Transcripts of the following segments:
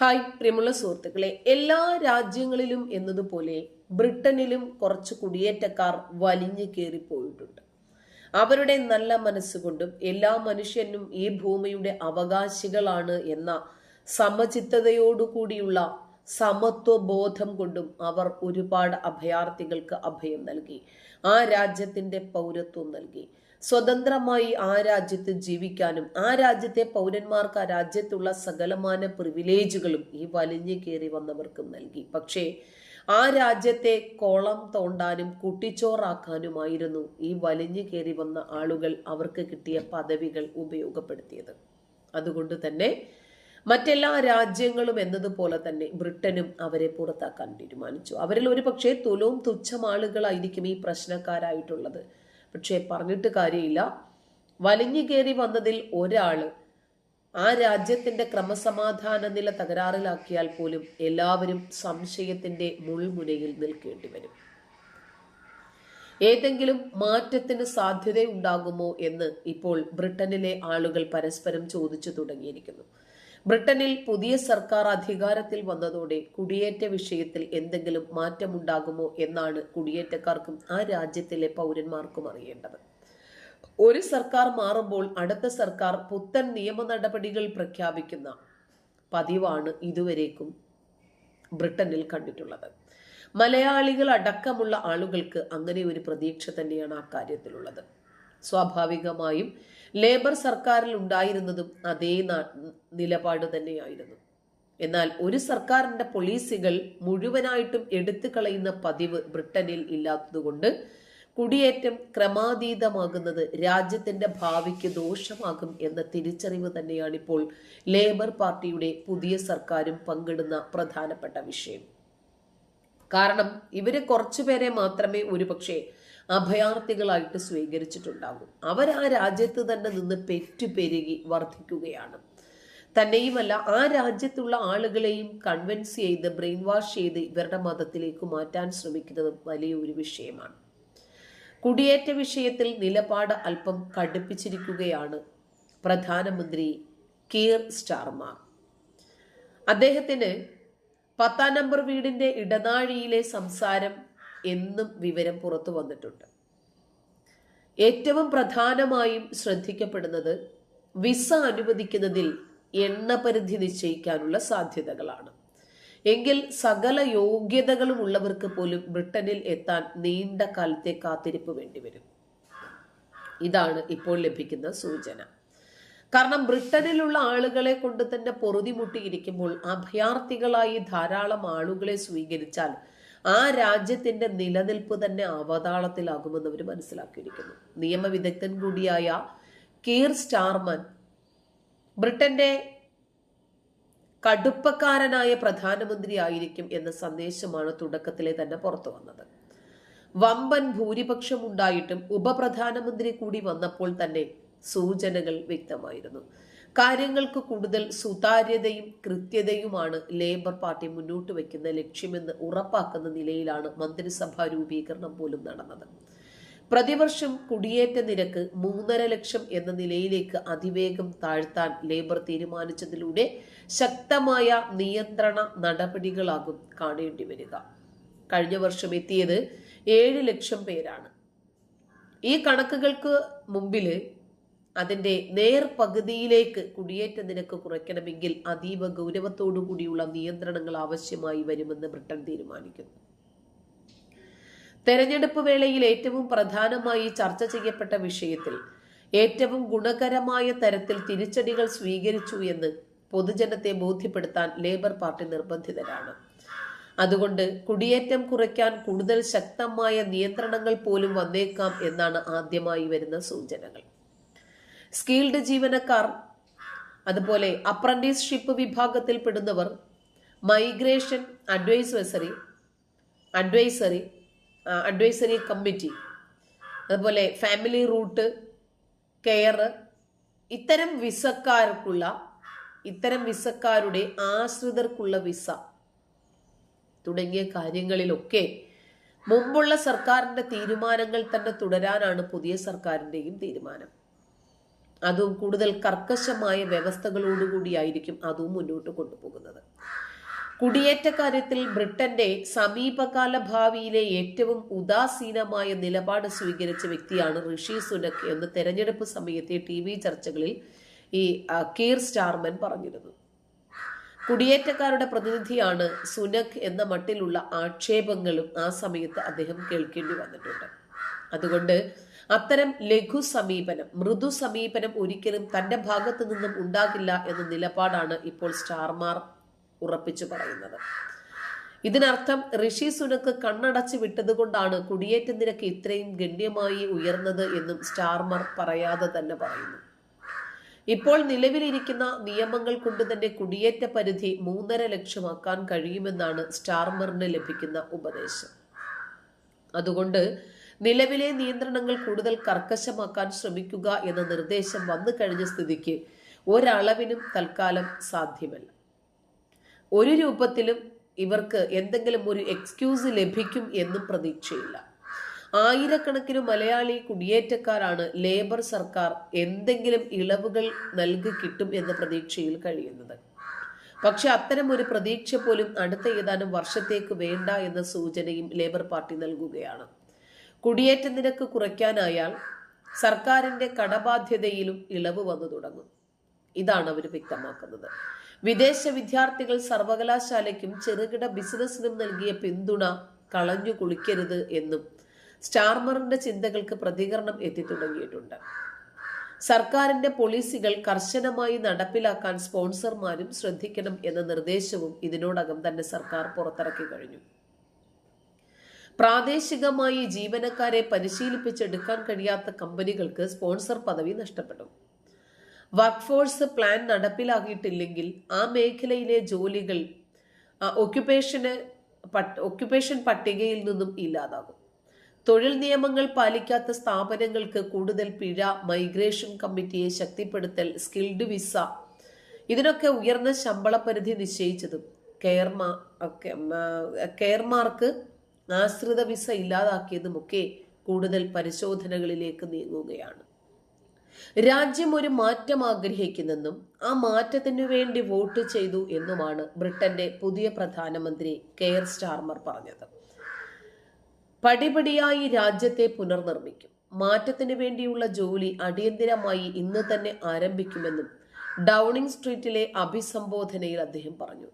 Hi പ്രിയമുള്ള സുഹൃത്തുക്കളെ. എല്ലാ രാജ്യങ്ങളിലും എന്നതുപോലെ ബ്രിട്ടനിലും കുറച്ച് കുടിയേറ്റക്കാർ വലിഞ്ഞു കയറിപ്പോയിട്ടുണ്ട്. അവരുടെ നല്ല മനസ്സുകൊണ്ടും എല്ലാ മനുഷ്യനും ഈ ഭൂമിയുടെ അവകാശികളാണ് എന്ന സമചിത്തതയോടുകൂടിയുള്ള സമത്വ ബോധം കൊണ്ടും അവർ ഒരുപാട് അഭയാർത്ഥികൾക്ക് അഭയം നൽകി. ആ രാജ്യത്തിന്റെ പൗരത്വം നൽകി. സ്വതന്ത്രമായി ആ രാജ്യത്ത് ജീവിക്കാനും ആ രാജ്യത്തെ പൗരന്മാർക്ക് ആ രാജ്യത്തുള്ള സകലമാന പ്രിവിലേജുകളും ഈ വലിഞ്ഞു കയറി വന്നവർക്കും നൽകി. പക്ഷേ ആ രാജ്യത്തെ കോളം തോണ്ടാനും കുട്ടിച്ചോറാക്കാനുമായിരുന്നു ഈ വലിഞ്ഞു കയറി വന്ന ആളുകൾ അവർക്ക് കിട്ടിയ പദവികൾ ഉപയോഗപ്പെടുത്തിയത്. അതുകൊണ്ട് തന്നെ മറ്റെല്ലാ രാജ്യങ്ങളും എന്നതുപോലെ തന്നെ ബ്രിട്ടനും അവരെ പുറത്താക്കാൻ തീരുമാനിച്ചു. അവരിൽ ഒരു പക്ഷേ തുലവും തുച്ഛമാളുകളായിരിക്കും ഈ പ്രശ്നക്കാരായിട്ടുള്ളത്. പക്ഷേ പറഞ്ഞിട്ട് കാര്യമില്ല. വലിഞ്ഞു കയറി വന്നതിൽ ഒരാൾ ആ രാജ്യത്തിന്റെ ക്രമസമാധാന നില തകരാറിലാക്കിയാൽ പോലും എല്ലാവരും സംശയത്തിന്റെ മുൾമുനയിൽ നിൽക്കേണ്ടി വരും. ഏതെങ്കിലും മാറ്റത്തിന് സാധ്യതയുണ്ടാകുമോ എന്ന് ഇപ്പോൾ ബ്രിട്ടനിലെ ആളുകൾ പരസ്പരം ചോദിച്ചു തുടങ്ങിയിരിക്കുന്നു. ബ്രിട്ടനിൽ പുതിയ സർക്കാർ അധികാരത്തിൽ വന്നതോടെ കുടിയേറ്റ വിഷയത്തിൽ എന്തെങ്കിലും മാറ്റമുണ്ടാകുമോ എന്നാണ് കുടിയേറ്റക്കാർക്കും ആ രാജ്യത്തിലെ പൗരന്മാർക്കും അറിയേണ്ടത്. ഒരു സർക്കാർ മാറുമ്പോൾ അടുത്ത സർക്കാർ പുത്തൻ നിയമ നടപടികൾ പ്രഖ്യാപിക്കുന്ന പതിവാണ് ഇതുവരേക്കും ബ്രിട്ടനിൽ കണ്ടിട്ടുള്ളത്. മലയാളികൾ അടക്കമുള്ള ആളുകൾക്ക് അങ്ങനെ ഒരു പ്രതീക്ഷ തന്നെയാണ് ആ കാര്യത്തിലുള്ളത്. സ്വാഭാവികമായും ലേബർ സർക്കാരിൽ ഉണ്ടായിരുന്നതും അതേ നിലപാട് തന്നെയായിരുന്നു. എന്നാൽ ഒരു സർക്കാരിന്റെ പോളിസികൾ മുഴുവനായിട്ടും എടുത്തു കളയുന്ന പതിവ് ബ്രിട്ടനിൽ ഇല്ലാത്തതുകൊണ്ട് കുടിയേറ്റം ക്രമാതീതമാകുന്നത് രാജ്യത്തിന്റെ ഭാവിക്ക് ദോഷമാകും എന്ന തിരിച്ചറിവ് തന്നെയാണ് ഇപ്പോൾ ലേബർ പാർട്ടിയുടെ പുതിയ സർക്കാരും പങ്കിടുന്ന പ്രധാനപ്പെട്ട വിഷയം. കാരണം ഇവരെ കുറച്ചുപേരെ മാത്രമേ ഒരുപക്ഷെ അഭയാർത്ഥികളായിട്ട് സ്വീകരിച്ചിട്ടുണ്ടാകും. അവർ ആ രാജ്യത്ത് തന്നെ നിന്ന് പെറ്റുപെരുകി വർദ്ധിക്കുകയാണ് തന്നെയുമല്ല ആ രാജ്യത്തുള്ള ആളുകളെയും കൺവിൻസ് ചെയ്ത് ബ്രെയിൻ വാഷ് ചെയ്ത് ഇവരുടെ മതത്തിലേക്ക് മാറ്റാൻ ശ്രമിക്കുന്നത് വലിയൊരു വിഷയമാണ്. കുടിയേറ്റ വിഷയത്തിൽ നിലപാട് അല്പം കടുപ്പിച്ചിരിക്കുകയാണ് പ്രധാനമന്ത്രി കീർ സ്റ്റാർമ. അദ്ദേഹത്തിന് പത്താം നമ്പർ വീടിന്റെ ഇടനാഴിയിലെ സംസാരം എന്നും വിവരം പുറത്തു വന്നിട്ടുണ്ട്. ഏറ്റവും പ്രധാനമായും ശ്രദ്ധിക്കപ്പെടുന്നത് വിസ അനുവദിക്കുന്നതിൽ എണ്ണപരിധി നിശ്ചയിക്കാനുള്ള സാധ്യതകളാണ്. എങ്കിൽ സകല യോഗ്യതകളും ഉള്ളവർക്ക് പോലും ബ്രിട്ടനിൽ എത്താൻ നീണ്ട കാലത്തെ കാത്തിരിപ്പ് വേണ്ടിവരും. ഇതാണ് ഇപ്പോൾ ലഭിക്കുന്ന സൂചന. കാരണം ബ്രിട്ടനിലുള്ള ആളുകളെ കൊണ്ട് തന്നെ പൊറുതിമുട്ടിയിരിക്കുമ്പോൾ അഭയാർത്ഥികളായി ധാരാളം ആളുകളെ സ്വീകരിച്ചാൽ ആ രാജ്യത്തിന്റെ നിലനിൽപ്പ് തന്നെ അവതാളത്തിലാകുമെന്ന് അവർ മനസ്സിലാക്കിയിരിക്കുന്നു. നിയമവിദഗ്ധൻ കൂടിയായ കീർ സ്റ്റാർമൻ ബ്രിട്ടന്റെ കടുപ്പക്കാരനായ പ്രധാനമന്ത്രി ആയിരിക്കും എന്ന സന്ദേശമാണ് തുടക്കത്തിലെ തന്നെ പുറത്തു വന്നത്. വമ്പൻ ഭൂരിപക്ഷം ഉണ്ടായിട്ടും ഉപപ്രധാനമന്ത്രി കൂടി വന്നപ്പോൾ തന്നെ സൂചനകൾ വ്യക്തമായിരുന്നു. കാര്യങ്ങൾക്ക് കൂടുതൽ സുതാര്യതയും കൃത്യതയുമാണ് ലേബർ പാർട്ടി മുന്നോട്ട് വയ്ക്കുന്ന ലക്ഷ്യമെന്ന് ഉറപ്പാക്കുന്ന നിലയിലാണ് മന്ത്രിസഭാ രൂപീകരണം പോലും നടന്നത്. പ്രതിവർഷം കുടിയേറ്റ നിരക്ക് മൂന്നര ലക്ഷം എന്ന നിലയിലേക്ക് അതിവേഗം താഴ്ത്താൻ ലേബർ തീരുമാനിച്ചതിലൂടെ ശക്തമായ നിയന്ത്രണ നടപടികളാകും കാണേണ്ടി വരിക. കഴിഞ്ഞ വർഷം എത്തിയത് ഏഴ് ലക്ഷം പേരാണ്. ഈ കണക്കുകൾക്ക് മുമ്പിൽ അതിന്റെ നേർ പകുതിയിലേക്ക് കുടിയേറ്റ നിരക്ക് കുറയ്ക്കണമെങ്കിൽ അതീവ ഗൗരവത്തോടു കൂടിയുള്ള നിയന്ത്രണങ്ങൾ ആവശ്യമായി വരുമെന്ന് ബ്രിട്ടൻ തീരുമാനിക്കുന്നു. തെരഞ്ഞെടുപ്പ് വേളയിൽ ഏറ്റവും പ്രധാനമായി ചർച്ച ചെയ്യപ്പെട്ട വിഷയത്തിൽ ഏറ്റവും ഗുണകരമായ തരത്തിൽ തിരിച്ചടികൾ സ്വീകരിച്ചു എന്ന് പൊതുജനത്തെ ബോധ്യപ്പെടുത്താൻ ലേബർ പാർട്ടി നിർബന്ധിതരാണ്. അതുകൊണ്ട് കുടിയേറ്റം കുറയ്ക്കാൻ കൂടുതൽ ശക്തമായ നിയന്ത്രണങ്ങൾ പോലും വന്നേക്കാം എന്നാണ് ആദ്യമായി വരുന്ന സൂചനകൾ. സ്കിൽഡ് ജീവനക്കാർ അതുപോലെ അപ്രന്റീസ്ഷിപ്പ് വിഭാഗത്തിൽ പെടുന്നവർ migration advisory advisory advisory committee അതുപോലെ ഫാമിലി റൂട്ട് കെയർ ഇത്തരം വിസക്കാർക്കുള്ള ഇത്തരം വിസക്കാരുടെ ആശ്രിതർക്കുള്ള വിസ തുടങ്ങിയ കാര്യങ്ങളിലൊക്കെ മുമ്പുള്ള സർക്കാരിന്റെ തീരുമാനങ്ങൾ തന്നെ തുടരാനാണ് പുതിയ സർക്കാരിന്റെയും തീരുമാനം. അതും കൂടുതൽ കർക്കശമായ വ്യവസ്ഥകളോടുകൂടിയായിരിക്കും അതും മുന്നോട്ട് കൊണ്ടുപോകുന്നത്. കുടിയേറ്റ കാര്യത്തിൽ ബ്രിട്ടന്റെ സമീപകാല ഭാവിയിലെ ഏറ്റവും ഉദാസീനമായ നിലപാട് സ്വീകരിച്ച വ്യക്തിയാണ് ഋഷി സുനക് എന്ന് തെരഞ്ഞെടുപ്പ് സമയത്തെ ടി വി ചർച്ചകളിൽ ഈ കീർ സ്റ്റാർമൻ പറഞ്ഞിരുന്നു. കുടിയേറ്റക്കാരുടെ പ്രതിനിധിയാണ് സുനക് എന്ന മട്ടിലുള്ള ആക്ഷേപങ്ങളും ആ സമയത്ത് അദ്ദേഹം കേൾക്കേണ്ടി വന്നിട്ടുണ്ട്. അതുകൊണ്ട് അത്തരം ലഘു സമീപനം മൃദു സമീപനം ഒരിക്കലും തന്റെ ഭാഗത്തു നിന്നും ഉണ്ടാകില്ല എന്ന നിലപാടാണ് ഇപ്പോൾ സ്റ്റാർമാർ ഉറപ്പിച്ചു പറയുന്നത്. ഇതിനർത്ഥം ഋഷി സുനക്ക് കണ്ണടച്ച് വിട്ടതുകൊണ്ടാണ് കുടിയേറ്റ നിരക്ക് ഇത്രയും ഗണ്യമായി ഉയർന്നത് എന്നും സ്റ്റാർമാർ പറയാതെ തന്നെ പറയുന്നു. ഇപ്പോൾ നിലവിലിരിക്കുന്ന നിയമങ്ങൾ കൊണ്ട് തന്നെ കുടിയേറ്റ പരിധി മൂന്നര ലക്ഷമാക്കാൻ കഴിയുമെന്നാണ് സ്റ്റാർമറിന് ലഭിക്കുന്ന ഉപദേശം. അതുകൊണ്ട് നിലവിലെ നിയന്ത്രണങ്ങൾ കൂടുതൽ കർക്കശമാക്കാൻ ശ്രമിക്കുക എന്ന നിർദ്ദേശം വന്നു കഴിഞ്ഞ സ്ഥിതിക്ക് ഒരളവിനും തൽക്കാലം സാധ്യമല്ല. ഒരു രൂപത്തിലും ഇവർക്ക് എന്തെങ്കിലും ഒരു എക്സ്ക്യൂസ് ലഭിക്കും എന്നും പ്രതീക്ഷയില്ല. ആയിരക്കണക്കിന് മലയാളി കുടിയേറ്റക്കാരാണ് ലേബർ സർക്കാർ എന്തെങ്കിലും ഇളവുകൾ നൽകി കിട്ടും എന്ന പ്രതീക്ഷയിൽ കഴിയുന്നത്. പക്ഷെ അത്തരം ഒരു പ്രതീക്ഷ പോലും അടുത്ത ഏതാനും വർഷത്തേക്ക് വേണ്ട എന്ന സൂചനയും ലേബർ പാർട്ടി നൽകുകയാണ്. കുടിയേറ്റ നിരക്ക് കുറയ്ക്കാനായാൽ സർക്കാരിന്റെ കടബാധ്യതയിലും ഇളവ് വന്നു തുടങ്ങും. ഇതാണ് അവർ വ്യക്തമാക്കുന്നത്. വിദേശ വിദ്യാർത്ഥികൾ സർവകലാശാലയ്ക്കും ചെറുകിട ബിസിനസ്സിനും നൽകിയ പിന്തുണ കളഞ്ഞു കുളിക്കരുത് എന്നും സ്റ്റാർമറിന്റെ ചിന്തകൾക്ക് പ്രതികരണം എത്തിത്തുടങ്ങിയിട്ടുണ്ട്. സർക്കാരിന്റെ പോളിസികൾ കർശനമായി നടപ്പിലാക്കാൻ സ്പോൺസർമാരും ശ്രദ്ധിക്കണം എന്ന നിർദ്ദേശവും ഇതിനോടകം തന്നെ സർക്കാർ പുറത്തിറക്കി കഴിഞ്ഞു. പ്രാദേശികമായി ജീവനക്കാരെ പരിശീലിപ്പിച്ചെടുക്കാൻ കഴിയാത്ത കമ്പനികൾക്ക് സ്പോൺസർ പദവി നഷ്ടപ്പെടും വർക്ക് ഫോഴ്സ് പ്ലാൻ നടപ്പിലാക്കിയിട്ടില്ലെങ്കിൽ ആ മേഖലയിലെ ജോലികൾ ഒക്യുപ്പേഷന് ഒക്യുപ്പേഷൻ പട്ടികയിൽ നിന്നും ഇല്ലാതാകും. തൊഴിൽ നിയമങ്ങൾ പാലിക്കാത്ത സ്ഥാപനങ്ങൾക്ക് കൂടുതൽ പിഴ മൈഗ്രേഷൻ കമ്മിറ്റിയെ ശക്തിപ്പെടുത്തൽ സ്കിൽഡ് വിസ ഇതിനൊക്കെ ഉയർന്ന ശമ്പള പരിധി നിശ്ചയിച്ചതും കെയർമാ കെയർമാർക്ക് ആശ്രിത വിസ ഇല്ലാതാക്കിയതുമൊക്കെ കൂടുതൽ പരിശോധനകളിലേക്ക് നീങ്ങുകയാണ്. രാജ്യം ഒരു മാറ്റം ആഗ്രഹിക്കുന്നെന്നും ആ മാറ്റത്തിനു വേണ്ടി വോട്ട് ചെയ്തു എന്നുമാണ് ബ്രിട്ടന്റെ പുതിയ പ്രധാനമന്ത്രി കെയർ സ്റ്റാർമർ പറഞ്ഞത്. പടിപടിയായി രാജ്യത്തെ പുനർനിർമ്മിക്കും. മാറ്റത്തിനു വേണ്ടിയുള്ള ജോലി അടിയന്തിരമായി ഇന്ന് തന്നെ ആരംഭിക്കുമെന്നും ഡൗണിംഗ് സ്ട്രീറ്റിലെ അഭിസംബോധനയിൽ അദ്ദേഹം പറഞ്ഞു.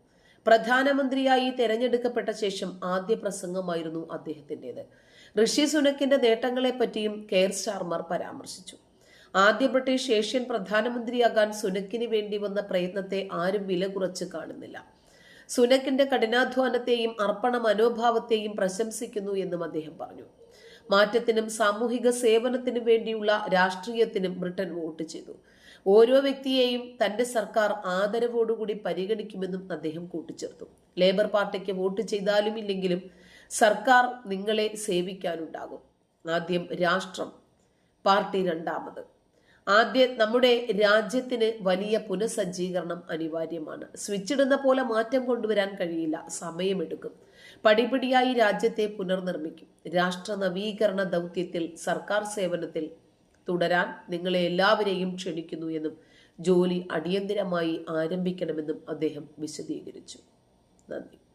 പ്രധാനമന്ത്രിയായി തെരഞ്ഞെടുക്കപ്പെട്ട ശേഷം ആദ്യ പ്രസംഗമായിരുന്നു അദ്ദേഹത്തിന്റെത്. ഋഷി സുനക്കിന്റെ നേട്ടങ്ങളെപ്പറ്റിയും കെയർ സ്റ്റാർമർ പരാമർശിച്ചു. ആദ്യ ബ്രിട്ടീഷ് ഏഷ്യൻ പ്രധാനമന്ത്രിയാകാൻ സുനക്കിന് വേണ്ടി വന്ന പ്രയത്നത്തെ ആരും വില കുറച്ച് കാണുന്നില്ല. സുനക്കിന്റെ കഠിനാധ്വാനത്തെയും അർപ്പണ മനോഭാവത്തെയും പ്രശംസിക്കുന്നു എന്നും അദ്ദേഹം പറഞ്ഞു. മാറ്റത്തിനും സാമൂഹിക സേവനത്തിനും വേണ്ടിയുള്ള രാഷ്ട്രീയത്തിനും ബ്രിട്ടൻ വോട്ട് ചെയ്തു. ഓരോ വ്യക്തിയെയും തന്റെ സർക്കാർ ആദരവോടുകൂടി പരിഗണിക്കുമെന്നും അദ്ദേഹം കൂട്ടിച്ചേർത്തു. ലേബർ പാർട്ടിക്ക് വോട്ട് ചെയ്താലും ഇല്ലെങ്കിലും സർക്കാർ നിങ്ങളെ സേവിക്കാനുണ്ടാകും. ആദ്യം രാഷ്ട്രം പാർട്ടി രണ്ടാമത്. ആദ്യ നമ്മുടെ രാജ്യത്തിന് വലിയ പുനഃസജ്ജീകരണം അനിവാര്യമാണ്. സ്വിച്ചിടുന്ന പോലെ മാറ്റം കൊണ്ടുവരാൻ കഴിയില്ല. സമയമെടുക്കും. പടിപടിയായി രാജ്യത്തെ പുനർനിർമ്മിക്കും. രാഷ്ട്ര നവീകരണ ദൗത്യത്തിൽ സർക്കാർ സേവനത്തിൽ തുടരാൻ നിങ്ങളെ എല്ലാവരെയും ക്ഷണിക്കുന്നു എന്നും ജോലി അടിയന്തിരമായി ആരംഭിക്കണമെന്നും അദ്ദേഹം വിശദീകരിച്ചു. നന്ദി.